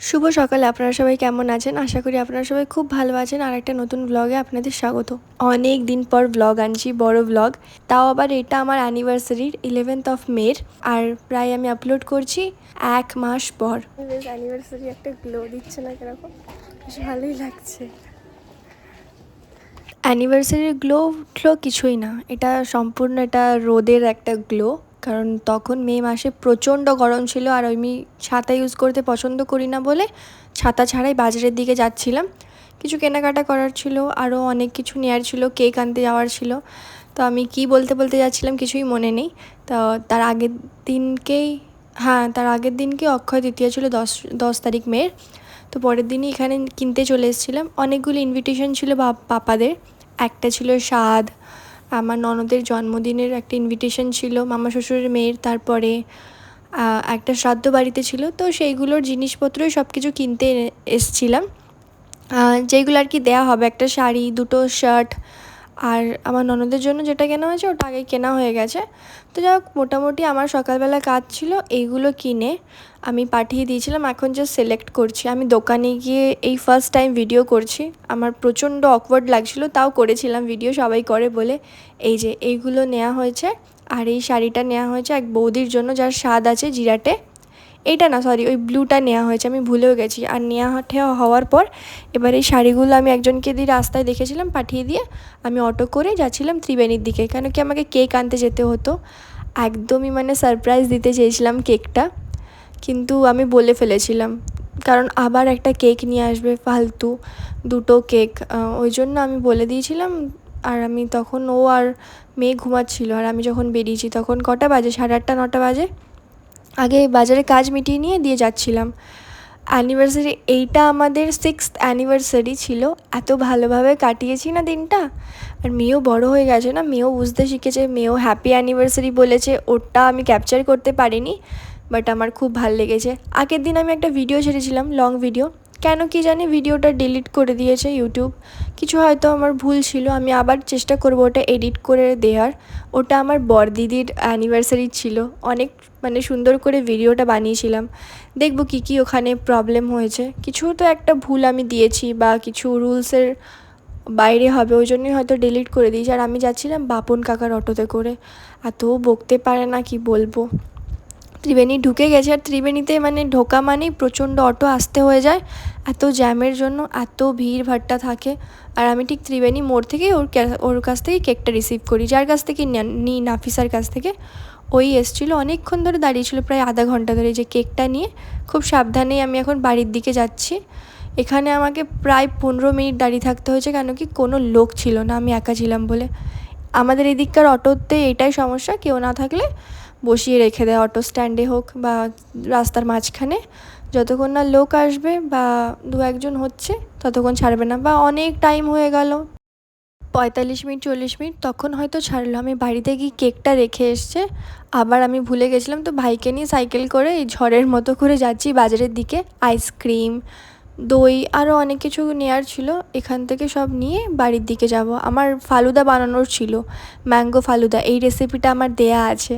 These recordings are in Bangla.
শুভ সকালে আপনারা সবাই কেমন আছেন? আশা করি আপনারা সবাই খুব ভালো আছেন। আর একটা নতুন ব্লগে আপনাদের স্বাগত। অনেক দিন পর ব্লগ আনছি বড় ব্লগ তাও আবার এটা আমার অ্যানিভার্সারির ইলেভেন্থ অফ মের আর প্রায় আমি আপলোড করছি এক মাস পর। অ্যানিভার্সারি একটা গ্লো দিচ্ছে না কীরকম? বেশ ভালোই লাগছে। অ্যানিভার্সারির গ্লো ফ্লো কিছুই না। এটা সম্পূর্ণ এটা রোদের একটা গ্লো কারণ তখন মে মাসে প্রচণ্ড গরম ছিল আর আমি ছাতা ইউজ করতে পছন্দ করি না বলে ছাতা ছাড়াই বাজারের দিকে যাচ্ছিলাম। কিছু কেনাকাটা করার ছিল আরও অনেক কিছু নেওয়ার ছিল, কেক আনতে যাওয়ার ছিল। তো আমি কি বলতে বলতে যাচ্ছিলাম কিছুই মনে নেই। তো তার আগের দিনকেই হ্যাঁ তার আগের দিনকে অক্ষয় তৃতীয়া ছিল দশ দশ তারিখ মেয়ের তো পরের দিনই এখানে কিনতে চলে এসেছিলাম। অনেকগুলো ইনভিটেশন ছিল পাপাদের। একটা ছিল স্বাদ আমার ননদের জন্মদিনের একটা ইনভিটেশন ছিল, মামা শ্বশুরের মেয়ের, তারপরে একটা শ্রাদ্ধ বাড়িতে ছিল, তো সেইগুলোর জিনিসপত্রই সব কিছু কিনতে এসছিলাম। যেগুলো আর কি দেয়া হবে, একটা শাড়ি, দুটো শার্ট আর আমার ননদের জন্য যেটা কেনা হয়েছে, ওটা আগে কেনা হয়ে গেছে। তো যাই হোক, মোটামুটি আমার সকালবেলা কাজ ছিল, এইগুলো কিনে আমি পাঠিয়ে দিয়েছিলাম। এখন জাস্ট সিলেক্ট করছি। আমি দোকানে গিয়ে এই ফার্স্ট টাইম ভিডিও করছি। আমার প্রচণ্ড অকওয়ার্ড লাগছিল, তাও করেছিলাম ভিডিও সবাই করে বলে। এই যে, এইগুলো নেওয়া হয়েছে। আর এই শাড়িটা নেওয়া হয়েছে এক বৌদির জন্য, যার স্বাদ আছে জিরাটে। এইটা না সরি ওই ব্লুটা নেওয়া হয়েছে, আমি ভুলেও গেছি। আর নেওয়া ঠেওয়া হওয়ার পর এবার এই শাড়িগুলো আমি একজনকে দিয়ে রাস্তায় দেখেছিলাম, পাঠিয়ে দিয়ে আমি অটো করে যাচ্ছিলাম ত্রিবেণীর দিকে। কেন কি আমাকে কেক আনতে যেতে হতো? একদমই মানে সারপ্রাইজ দিতে চেয়েছিলাম কেকটা, কিন্তু আমি বলে ফেলেছিলাম। কারণ আবার একটা কেক নিয়ে আসবে, ফালতু দুটো কেক। ওই জন্য আমি বলে দিয়েছিলাম, আর আমি তখন ও আর মেয়ে ঘুমাচ্ছিল। আর আমি যখন বেরিয়েছি, তখন কটা বাজে? সাড়ে আটটা, নটা বাজে? আগে বাজারে কাজ মিটিয়ে নিয়ে দিয়ে যাচ্ছিলাম। অ্যানিভার্সারি এইটা আমাদের সিক্সথ অ্যানিভার্সারি ছিল। এত ভালোভাবে কাটিয়েছি না দিনটা? আর মেয়েও বড় হয়ে গেছে না, মেয়েও বুঝতে শিখেছে, মেয়েও হ্যাপি অ্যানিভার্সারি বলেছে ওটা আমি ক্যাপচার করতে পারিনি বাট আমার খুব ভালো লেগেছে। আগের দিন আমি একটা ভিডিও ছেড়েছিলাম লং ভিডিও কেন কি জানি ভিডিওটা ডিলিট করে দিয়েছে ইউটিউব কিছু হয়তো আমার ভুল ছিল, আমি আবার চেষ্টা করব ওটা এডিট করে দেওয়ার ওটা আমার বরদিদির অ্যানিভার্সারি ছিল। অনেক মানে সুন্দর করে ভিডিওটা বানিয়েছিলাম। দেখব কী কী ওখানে প্রবলেম হয়েছে। কিছু তো একটা ভুল আমি দিয়েছি বা কিছু রুলসের বাইরে হবে, ওই জন্যই হয়তো ডিলিট করে দিয়েছি। আর আমি যাচ্ছিলাম বাপন কাকার অটোতে করে। এত বকতে পারে না, কি বলব? ত্রিবেণী ঢুকে গেছে। আর ত্রিবেণীতে মানে ঢোকা মানেই প্রচণ্ড অটো আসতে হয়ে যায়। এত জ্যামের জন্য এত ভিড় ভাট্টা থাকে। আর আমি ঠিক ত্রিবেণী মোড় থেকেই ওর ওর কাছ থেকে কেকটা রিসিভ করি। যার কাছ থেকে নিই নাফিসার কাছ থেকে। ওই এসেছিল, অনেকক্ষণ ধরে দাঁড়িয়েছিল প্রায় আধা ঘণ্টা ধরে যে কেকটা নিয়ে। খুব সাবধানেই আমি এখন বাড়ির দিকে যাচ্ছি। এখানে আমাকে প্রায় পনেরো মিনিট দাঁড়িয়ে থাকতে হয়েছে, কেন কি কোনো লোক ছিল না, আমি একা ছিলাম বলে। আমাদের এদিককার অটোতে এটাই সমস্যা, কেউ না থাকলে বসিয়ে রেখে দেয়, অটো স্ট্যান্ডে হোক বা রাস্তার মাঝখানে। যতক্ষণ না লোক আসবে বা দু একজন হচ্ছে, ততক্ষণ ছাড়বে না বা অনেক টাইম হয়ে গেল পঁয়তাল্লিশ মিনিট, চল্লিশ মিনিট, তখন হয়তো ছাড়লো। আমি বাড়িতে গিয়ে কেকটা রেখে এসছে। আবার আমি ভুলে গেছিলাম তো ভাইকে নিয়ে সাইকেল করে এই ঝড়ের মতো করে যাচ্ছি বাজারের দিকে। আইসক্রিম, দই আরও অনেক কিছু নেওয়ার ছিল। এখান থেকে সব নিয়ে বাড়ির দিকে যাব। আমার ফালুদা বানানোর ছিল, ম্যাঙ্গো ফালুদা। এই রেসিপিটা আমার দেয়া আছে।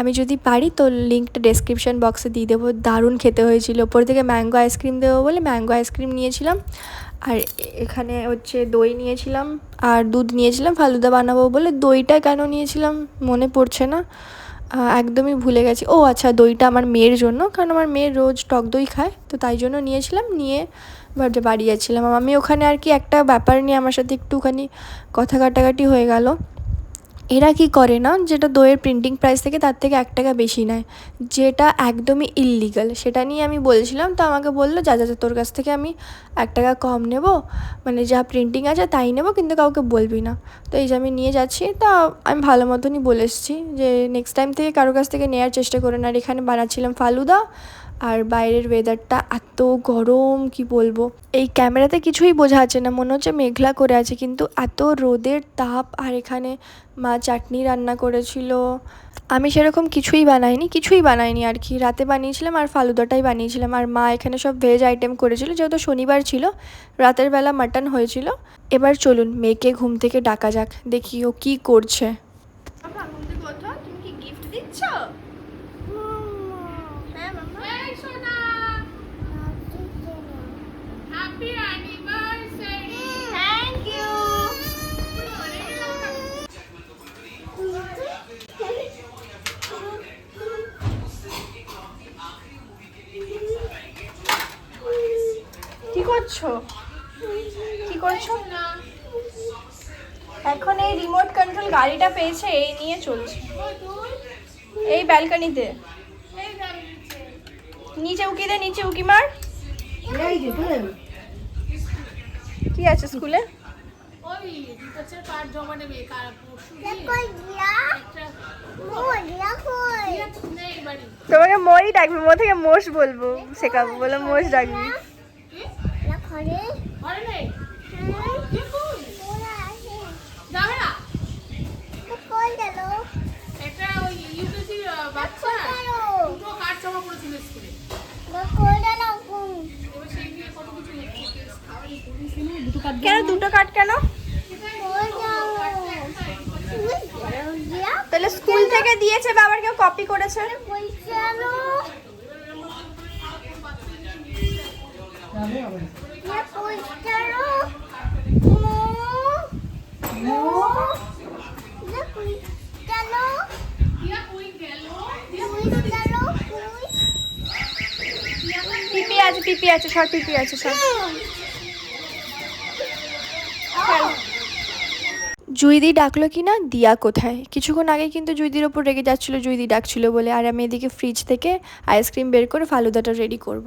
আমি যদি পারি তো লিঙ্কটা ডেসক্রিপশন বক্সে দিয়ে দেবো। দারুণ খেতে হয়েছিল। ওপর থেকে ম্যাঙ্গো আইসক্রিম দেবো বলে ম্যাঙ্গো আইসক্রিম নিয়েছিলাম। আর এখানে হচ্ছে দই নিয়েছিলাম আর দুধ নিয়েছিলাম, ফালুদা বানাবো বলে দইটা কেন নিয়েছিলাম মনে পড়ছে না। একদমই ভুলে গেছি। ও আচ্ছা দইটা আমার মেয়ের জন্য, কারণ আমার মেয়ের রোজ টক দই খায়, তো তাই জন্য নিয়েছিলাম। নিয়ে বাড়ি বাড়ি যাচ্ছিলাম আমি ওখানে আর কি একটা ব্যাপার নিয়ে আমার সাথে একটুখানি কথা কাটাকাটি হয়ে গেল। এরা কি করে না? যেটা দইয়ের প্রিন্টিং প্রাইস থেকে তার থেকে এক টাকা বেশি নেয়। যেটা একদমই ইললিগাল সেটা নিয়ে আমি বলছিলাম, তো আমাকে বলল, যা যা তোর কাছ থেকে আমি এক টাকা কম নেব। মানে যা প্রিন্টিং আছে তাই নেব, কিন্তু কাউকে বলবি না। তো এই যে আমি নিয়ে যাচ্ছি, তা আমি ভালো মতনই বলে এসেছি যে নেক্সট টাইম থেকে কারোর কাছ থেকে নেওয়ার চেষ্টা করে না। আর এখানে বানাচ্ছিলাম ফালুদা। আর বাইরের ওয়েদারটা এত গরম, কি বলব? এই ক্যামেরাতে কিছুই বোঝা যাচ্ছে না, মনে হচ্ছে মেঘলা করে আছে, কিন্তু এত রোদের তাপ, আর এখানে মা চাটনি রান্না করেছিল। আমি সেরকম কিছুই বানাইনি কিছুই বানাইনি আর কি। রাতে বানিয়েছিলাম আর ফালুদাটাই বানিয়েছিলাম। আর মা এখানে সব ভেজ আইটেম করেছিল, যেহেতু শনিবার ছিল, রাতের বেলা মাটন হয়েছিল। এবার চলুন, মেয়েকে ঘুম থেকে ডাকা যাক, দেখি ও কি করছে। তুমি কি গিফট দিচ্ছ? করছ? কি করছ? এখন এই রিমোট কন্ট্রোল গাড়িটা পেয়েছে, এই নিয়ে চলছে। এই ব্যালকনিতে নিচে উকি দে, নিচে উকি মার। কি আছে স্কুলে? তোমাকে মই ডাকবি, মো থেকে মোষ বলব, শেখাবো, বলে মোষ ডাকবি। ঘরে? নেই? কে কই? যাবে না? একটা ওই ইউপিসি বাচ্চা দুটো জমা স্কুলে। কেন দুটো কাঠ কেন? তাহলে স্কুল থেকে দিয়েছে বাবার কেউ কপি করেছে? গেল পিপি আছে পিপি আছে সব পিপি আছে সব জুইদি ডাকলো কি না দিয়া কোথায়? কিছুক্ষণ আগে কিন্তু জুইদির ওপর রেগে যাচ্ছিল জুইদি ডাকছিল বলে। আর আমি এদিকে ফ্রিজ থেকে আইসক্রিম বের করে ফালুদাটা রেডি করব।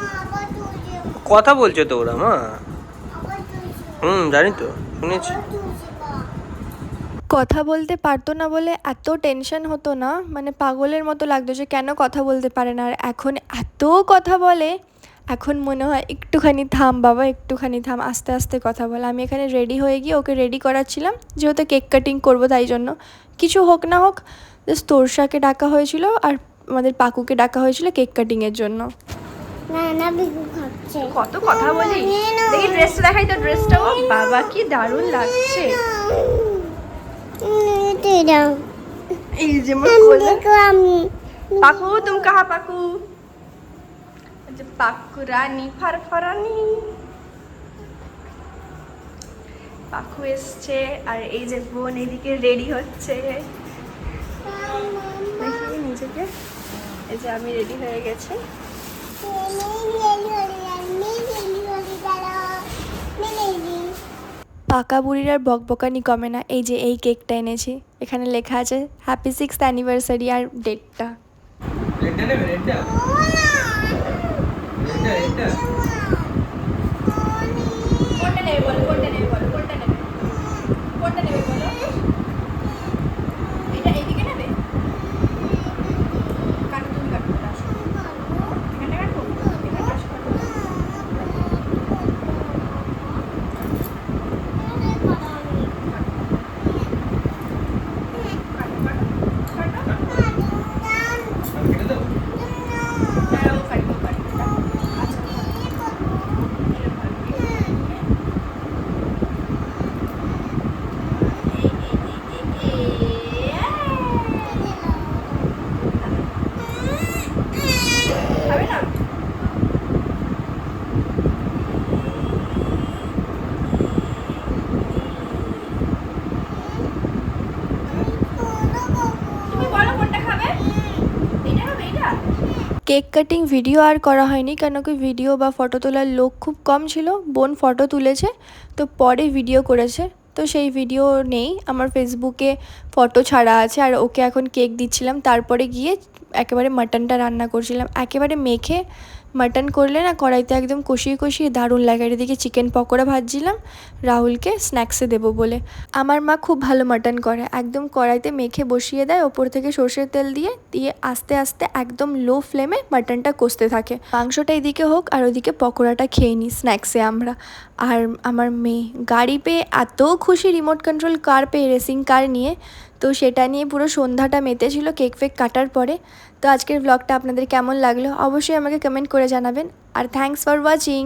কথা বলছে তো ওরা, মা? হুম, জানি তো, শুনেছি। কথা বলতে পারতো না বলে এত টেনশন হতো না মানে পাগলের মতো লাগতো যে কেন কথা বলতে পারে না। আর এখন এত কথা বলে, এখন মনে হয় একটুখানি থাম বাবা, একটুখানি থাম, আস্তে আস্তে কথা বল। আমি এখানে রেডি হয়ে গিয়ে ওকে রেডি করাচ্ছিলাম, যেহেতু কেক কাটিং করব তাই জন্য। কিছু হোক না হোক জাস্ট তোরসাকে ডাকা হয়েছিল আর আমাদের পাকুকে ডাকা হয়েছিল কেক কাটিংয়ের জন্য। কত কথা বলিস দেখি ড্রেসটা দেখাই তো ড্রেসটা ও বাবা কি দারুণ লাগছে। এই যে পাকু তুম কাহা পাকু? পাকু রানী ফারফারানি। পাকু এসছে আর এই যে বোন এদিকে রেডি হচ্ছে। নিজেকে। এই যে আমি রেডি হয়ে গেছি। পাকা বুড়ির আর বকবকানি কমে না। এই যে এই কেকটা এনেছি। এখানে লেখা আছে হ্যাপি সিক্স অ্যানিভার্সারি আর ডেটটা। কোনটা নেবে বলো কোনটা নেবে বলো কোনটা নেবে কোনটা নেবে বলো এটা এইদিকে নেবে কাটো তুমি কাটো এটা আসো। এখানটা কাটবো এখানটা আসো, কাটো। কাটো, কাটো, কাটো। আমি কেটে দেবো হ্যাঁ, ও কাটবে, ও কাটবে, কাটো। আচ্ছা, এরকম কাটবে। খাবে না তুমি বলো কোনটা খাবে এইটা খাবে এইটা কেক কাটিং ভিডিও আর করা হয়নি, কেন কি ভিডিও বা ফটো তোলার লোক খুব কম ছিল। বোন ফটো তুলেছে, তো পরে ভিডিও করেছে। তো সেই ভিডিও নেই, আমার ফেসবুকে ফটো ছাড়া আছে, আর ওকে এখন কেক দিচ্ছিলাম। তারপরে গিয়ে একেবারে মাটনটা রান্না করছিলাম। একেবারে মেখে মাটন করলে না কড়াইতে একদম কষিয়ে কষিয়ে দারুণ লাগে। এদিকে চিকেন পকোড়া ভাজছিলাম, রাহুলকে স্ন্যাক্সে দেবো বলে। আমার মা খুব ভালো মাটন করে, একদম কড়াইতে মেখে বসিয়ে দেয়, ওপর থেকে সর্ষের তেল দিয়ে দিয়ে আস্তে আস্তে একদম লো ফ্লেমে মাটনটা কষতে থাকে। মাংসটা এদিকে হোক আর ওদিকে পকোড়াটা খেয়ে নিই স্ন্যাক্সে আমরা। আর আমার মেয়ে, গাড়ি পেয়ে এত খুশি রিমোট কন্ট্রোল কার পেয়ে রেসিং কার নিয়ে, তো সেটা নিয়ে পুরো সন্ধ্যাটা মেতেছিল কেক ফেক কাটার পরে। তো আজকের ব্লগটা আপনাদের কেমন লাগল? অবশ্যই আমাকে কমেন্ট করে জানাবেন। আর থ্যাংকস ফর ওয়াচিং